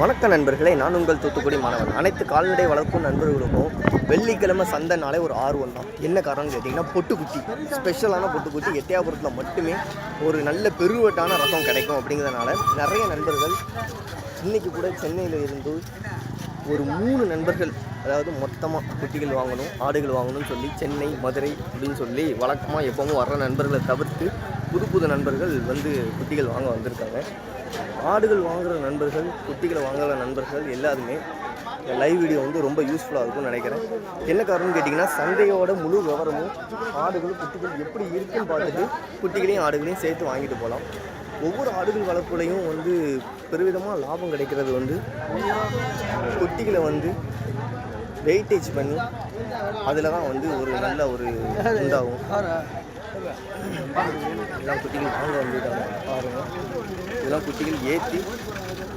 வணக்க நண்பர்களே நான் உங்கள் தூத்துக்குடி மாணவன். அனைத்து கால்நடை வளர்க்கும் நண்பர்களுக்கும் வெள்ளிக்கிழமை சந்தைனாலே ஒரு ஆர்வம் தான். என்ன காரணம்னு கேட்டிங்கன்னா பொட்டுக்குட்டி ஸ்பெஷலான பொட்டுக்குட்டி எட்டயாபுரத்தில் மட்டுமே ஒரு நல்ல பெருவட்டான ரசம் கிடைக்கும் அப்படிங்கிறதுனால நிறைய நண்பர்கள் இன்றைக்கி கூட சென்னையில் இருந்து ஒரு மூணு நண்பர்கள் அதாவது மொத்தமாக குட்டிகள் வாங்கணும் ஆடுகள் வாங்கணும்னு சொல்லி சென்னை மதுரை அப்படின்னு சொல்லி வழக்கமாக எப்பவும் வர்ற நண்பர்களை தவிர்த்து புது புது நண்பர்கள் வந்து குட்டிகள் வாங்க வந்திருக்காங்க. ஆடுகள் வாங்குகிற நண்பர்கள் குட்டிகளை வாங்குகிற நண்பர்கள் எல்லாருமே லைவ் வீடியோ வந்து ரொம்ப யூஸ்ஃபுல்லாக இருக்கும்னு நினைக்கிறேன். என்ன காரணம்னு கேட்டிங்கன்னா சந்தையோட முழு விவரமும் ஆடுகள் குட்டிகள் எப்படி இருக்குன்னு பார்த்துட்டு குட்டிகளையும் ஆடுகளையும் சேர்த்து வாங்கிட்டு போகலாம். ஒவ்வொரு ஆடுகள் வளர்ப்புலையும் வந்து பெருவிதமாக லாபம் கிடைக்கிறது வந்து குட்டிகளை வந்து வெயிட்டேஜ் பண்ணி அதில் தான் வந்து ஒரு நல்ல ஒரு உண்டாகும். எல்லாம் குட்டிகள் வாங்க வந்துட்டாங்க பாருங்கள் இதெல்லாம் குட்டிகள் ஏற்றி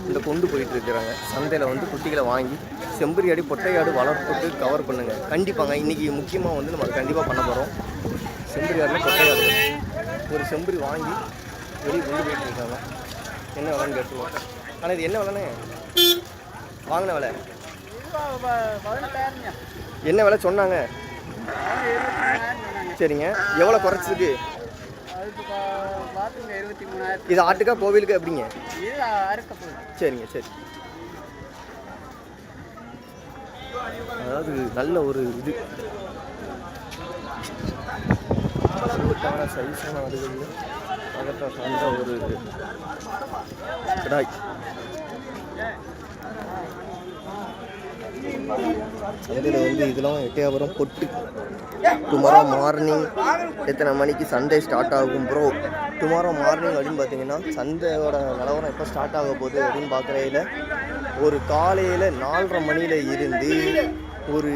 இந்த கொண்டு போயிட்டு இருக்கிறாங்க. சந்தையில் வந்து குட்டிகளை வாங்கி செம்பரி ஆடு பொட்டை ஆடு வளர்ப்புக்கு கவர் பண்ணுங்க. கண்டிப்பாங்க இன்னைக்கு முக்கியமாக வந்து நம்ம கண்டிப்பாக பண்ண போகிறோம் செம்பரி ஆடுல பொட்டை ஆடு. ஒரு செம்பரி வாங்கி வெளியே கொண்டு போயிட்டு இருக்காங்க. என்ன விலைன்னு கேட்டுருவோம். ஆனால் இது என்ன விலைண்ணே? வாங்கின விலை? என்ன விலை சொன்னாங்க? சரிங்க. எவ்வளோ குறைச்சிருக்கு இது ஆட்டுக்கா கோவிலுக்கு எப்படிங்க? சரிங்க சரி. அதாவது நல்ல ஒரு இது. சைஸான ஆடுகளில் பக்கத்தில் சார்ந்த ஒரு கிடாய். சந்தையில் வந்து இதெல்லாம் எட்டையாபுரம் பொட்டு. டுமாரோ மார்னிங் எத்தனை மணிக்கு சண்டே ஸ்டார்ட் ஆகும் ப்ரோ டுமாரோ மார்னிங் அப்படின்னு பார்த்தீங்கன்னா சந்தையோட நிலவரம் எப்போ ஸ்டார்ட் ஆக போகுது அப்படின்னு பார்க்குறையில ஒரு காலையில் நாலரை மணியில் இருந்து ஒரு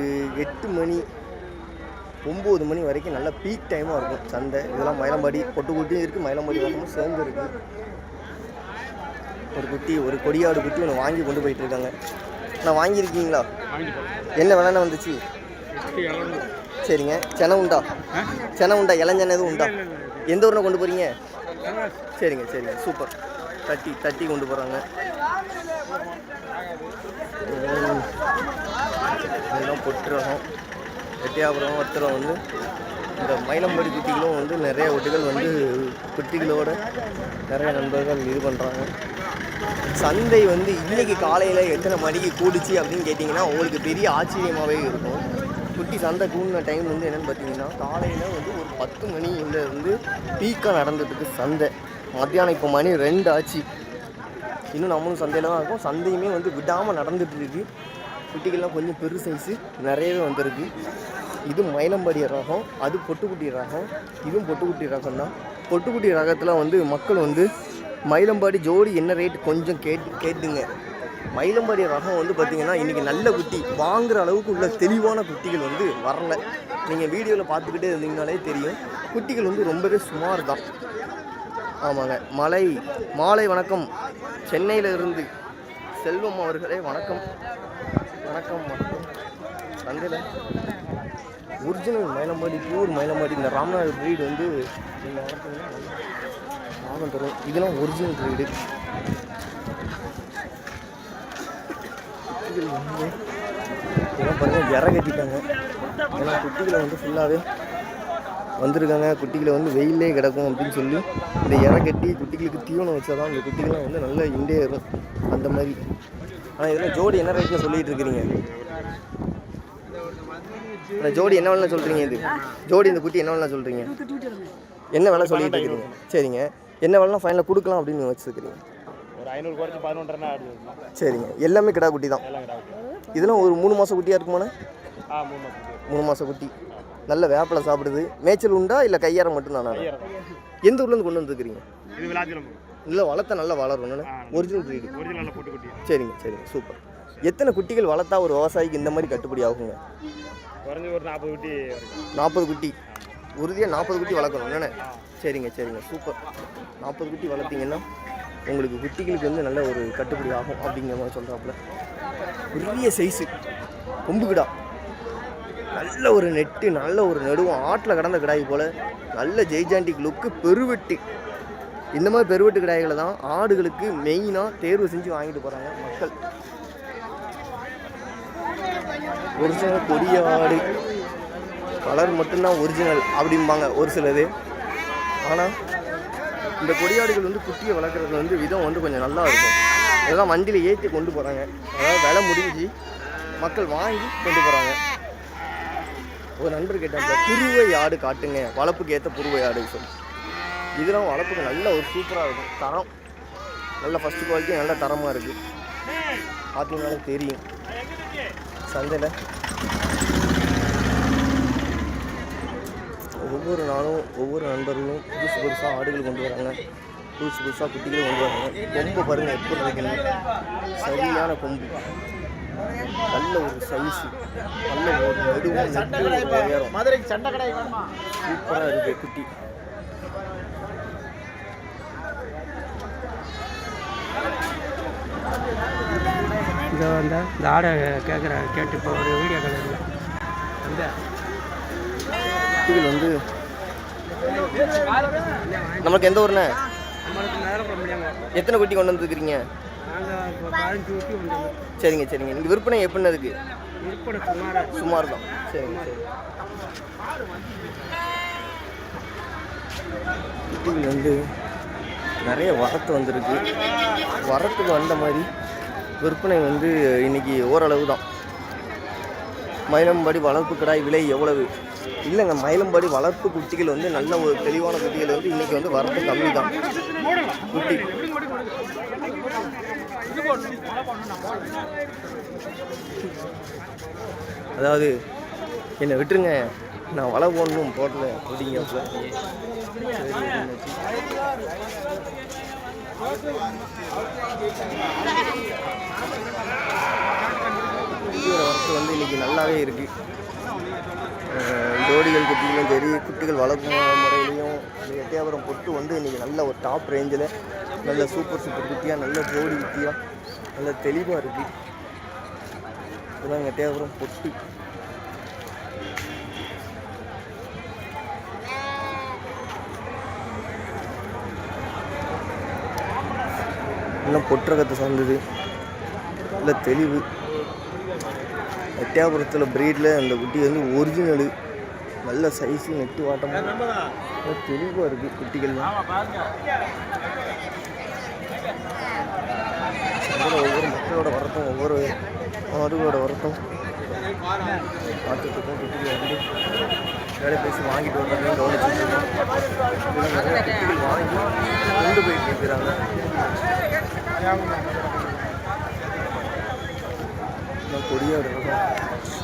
எட்டு மணி ஒம்பது மணி வரைக்கும் நல்ல பீக் டைமாக இருக்கும் சந்தை இதெல்லாம் மயிலம்பாடி பொட்டுக்குட்டியும் இருக்குது மயிலம்பாடி வசமும் சேர்ந்து இருக்கு ஒரு குட்டி ஒரு கொடியாடு குட்டி ஒன்று வாங்கி கொண்டு போயிட்டு இருக்காங்க. நான் வாங்கியிருக்கீங்களா? என்ன விலைன்னு வந்துச்சு? சரிங்க. செனை உண்டா? செனை உண்டா? இளஞ்சனை எதுவும் உண்டா? எந்த ஊரில் கொண்டு போகிறீங்க சரிங்க சரிங்க. சூப்பர். தட்டி தட்டி கொண்டு போகிறாங்க இதெல்லாம் பொட்டுறோம் எட்டியாபுரம் ஒருத்தரம் வந்து இந்த மயிலம்படி குட்டிகளும் வந்து நிறைய குட்டிகள் வந்து குட்டிகளோட நிறைய நண்பர்கள் இது பண்ணுறாங்க சந்தை வந்து இன்னைக்கு காலையில் எத்தனை மணிக்கு கூடுச்சு அப்படின்னு கேட்டிங்கன்னா உங்களுக்கு பெரிய ஆச்சரியமாகவே இருக்கும். குட்டி சந்தை கூடின டைம் வந்து என்னென்னு பார்த்தீங்கன்னா காலையில் வந்து ஒரு பத்து மணியில் வந்து பீக்காக நடந்துட்டுருக்கு சந்தை. மத்தியானம் இப்போ மணி ரெண்டு ஆச்சு. இன்னும் நம்மளும் சந்தையில் தான் இருக்கும். சந்தையுமே வந்து விடாமல் நடந்துட்டு இருக்கு. குட்டிகள்லாம் கொஞ்சம் பெரு சைஸு நிறையவே வந்திருக்கு. இது மயிலம்பாடி ரகம் அது பொட்டுக்குட்டி ரகம் இதுவும் பொட்டுக்குட்டி ரகம் தான். பொட்டுக்குட்டி ரகத்தில் வந்து மக்கள் வந்து மயிலம்பாடி ஜோடி என்ன ரேட் கொஞ்சம் கேட்டு கேட்டுங்க. மயிலம்பாடி ரகம் வந்து பார்த்திங்கன்னா இன்றைக்கி நல்ல குட்டி. வாங்குற அளவுக்கு உள்ள தெளிவான குட்டிகள் வந்து வரல. நீங்கள் வீடியோவில் பார்த்துக்கிட்டே இருந்தீங்கனாலே தெரியும். குட்டிகள் வந்து ரொம்பவே சுமார் தான் ஆமாங்க. மலை மாலை வணக்கம். சென்னையில் இருந்து செல்வம் அவர்களே வணக்கம். வணக்கம் வணக்கம். சந்தையில் ஒரிஜினல் மயிலம்பாடி பியூர் மயிலம்பாடி. இந்த ராமநாதர் ப்ரீடு வந்து நீங்கள் வளர்த்தீங்கன்னா லாபம் தரும் இதெல்லாம் ஒரிஜினல் ப்ரீடு குட்டிகள் வந்து இதெல்லாம் பாருங்கள் இற கட்டிட்டாங்க ஏன்னா குட்டிகளை வந்து ஃபுல்லாகவே வந்திருக்காங்க. குட்டிகளை வந்து வெயிலே கிடக்கும் அப்படின்னு சொல்லி இந்த இற கட்டி குட்டிகளுக்கு தீவனம் வச்சா தான் இந்த குட்டிகள்லாம் வந்து நல்ல இண்டே ஏறும் அந்த மாதிரி. ஆனால் இதில் ஜோடி என்ன ரேட்டில் சொல்லிட்டு இருக்கிறீங்க? இந்த ஜோடி என்ன விலை சொல்கிறீங்க இது? ஜோடி இந்த குட்டி என்ன விலை சொல்கிறீங்க என்ன விலை சொல்லிட்டு இருக்கிறீங்க? சரிங்க. என்ன விலைலாம் ஃபைனலாக கொடுக்கலாம் அப்படின்னு வச்சுருக்கிறீங்க. ஐநூறு குறைச்சி பதினொன்றரை? சரிங்க. எல்லாமே கிடா குட்டி தான். இதெல்லாம் ஒரு மூணு மாதம் குட்டியாக இருக்குமாண்ணே ஆ மூணு மாதம் மூணு மாதம் குட்டி. நல்ல வேப்பிலை சாப்பிடுது. மேய்ச்சல் உண்டா இல்லை கையாரம் மட்டும் தானா? எந்த ஊர்லேருந்து கொண்டு வந்துருக்கிறீங்க? இது விளாச்சிலம் இல்லை வளர்த்தா நல்லா வளரும் ஒரிஜினல் ப்ரீடு ஒரிஜினல் போட்டு குட்டி சரிங்க சரிங்க. சூப்பர். எத்தனை குட்டிகள் வளர்த்தா ஒரு விவசாயிக்கு இந்த மாதிரி கட்டுப்படி ஆகுங்க? குறைஞ்சி ஒரு நாற்பது குட்டி நாற்பது குட்டி. உறுதியாக நாற்பது குட்டி வளர்க்கணும் என்னண்ணே சரிங்க சரிங்க. சூப்பர். நாற்பது குட்டி வளர்த்தீங்கன்னா உங்களுக்கு குட்டிகளுக்கு வந்து நல்ல ஒரு கட்டுப்படி ஆகும் அப்படிங்கிற மாதிரி சொல்கிறாப்புல பெரிய சைஸு கொம்பு கிடா நல்ல ஒரு நெட்டு நல்ல ஒரு நடுவும். ஆட்டில் கடந்த கிடாய் போல். நல்ல ஜெய்ஜாண்டிக் லுக்கு பெருவெட்டு. இந்த மாதிரி பெருவெட்டு கிடாய்களை தான் ஆடுகளுக்கு மெயினாக தேர்வு செஞ்சு வாங்கிட்டு போகிறாங்க மக்கள். ஒரிஜினல் கொடிய ஆடு. கலர் மட்டும்தான் ஒரிஜினல் அப்படிம்பாங்க ஒரு சிலது. ஆனால் இந்த கொடியாடுகள் வந்து குட்டியை வளர்க்குறது வந்து விதம் வந்து கொஞ்சம் நல்லா இருக்கும். இதெல்லாம் வண்டியில் ஏற்றி கொண்டு போகிறாங்க அதாவது விலை முடிஞ்சு மக்கள் வாங்கி கொண்டு போகிறாங்க ஒரு நண்பர் கேட்டாங்க புருவை ஆடு காட்டுங்க. வளர்ப்புக்கு ஏற்ற புருவை ஆடு சொல்லி. இதெல்லாம் வளர்ப்புக்கு நல்ல ஒரு சூப்பராக இருக்கும். தரம். நல்ல ஃபஸ்ட்டு குவாலிட்டி நல்ல தரமாக இருக்குது பார்த்தீங்கன்னாலும் தெரியும். சந்தையில் ஒவ்வொரு நாளும் ஒவ்வொரு நண்பர்களும் புதுசு புதுசாக ஆடுகள் கொண்டு வராங்க. புதுசு புதுசாக குட்டிகள் கொண்டு வராங்க. கொம்பு பாருங்கள் எப்படி இருக்குன்னு. சரியான கொம்பு. நல்ல ஒரு சைஸு நல்ல ஒரு நெடுவும் மதுரைக்கு சண்டை கடை சூப்பராக இருக்குது குட்டி. இதை வந்து இந்த ஆடை கேட்குற கேட்டு இப்போ ஒரு வீடியோ கலரில் அந்த குட்டிகள் வந்து நமக்கு எந்த ஊர்ண்ணே? எத்தனை குட்டி கொண்டு வந்துருக்கிறீங்க? சரிங்க சரிங்க. நீங்கள் விற்பனை எப்படின்னு இருக்கு? சுமார் தான் சரிங்க. சரி குட்டிகள் வந்து நிறைய வரத்து வந்திருக்கு. வரத்துக்கு வந்த மாதிரி விற்பனை வந்து இன்னைக்கு ஓரளவு தான் மயிலம்பாடி வளர்ப்பு கிடாய் விலை எவ்வளவு? இல்லைங்க மயிலம்பாடி வளர்ப்பு குட்டிகள் வந்து நல்ல ஒரு தெளிவான குட்டிகள் வந்து இன்றைக்கி வந்து வரத்து கம்மி தான். குட்டி. அதாவது என்னை விட்டுருங்க. நான் வலை போடணும் போடல அப்படிங்க வரத்து வந்து இன்னைக்கு நல்லாவே இருக்கு. ஜோடிகள் குட்டிகளும் சரி குட்டிகள் வளர்க்கும் முறையிலையும் எட்டையாபுரம் பொட்டு வந்து இன்றைக்கி நல்ல ஒரு டாப் ரேஞ்சில் நல்ல சூப்பர் சூப்பர் குட்டியாக நல்ல ஜோடி குட்டியாக நல்ல தெளிவாக இருக்குது இதுதான் எட்டையாபுரம் பொட்டு. இன்னும் பொற்றகத்தை சார்ந்தது. நல்ல தெளிவு. எட்டயபுரத்தில் ப்ரீடில் அந்த குட்டி வந்து ஒரிஜினலு நல்ல சைஸு நெட்டு வாட்டமாக தெளிவாக இருக்குது சந்தையில் ஒவ்வொரு மக்களோட வரட்டும் ஒவ்வொரு ஆடுகளோட வரட்டும். பார்த்துட்டு குட்டிகள் வந்து வேலை பேசி வாங்கிட்டு நிறைய குட்டிகள் வாங்கி கொண்டு போயிட்டு இருக்கிறாங்க இன்னும்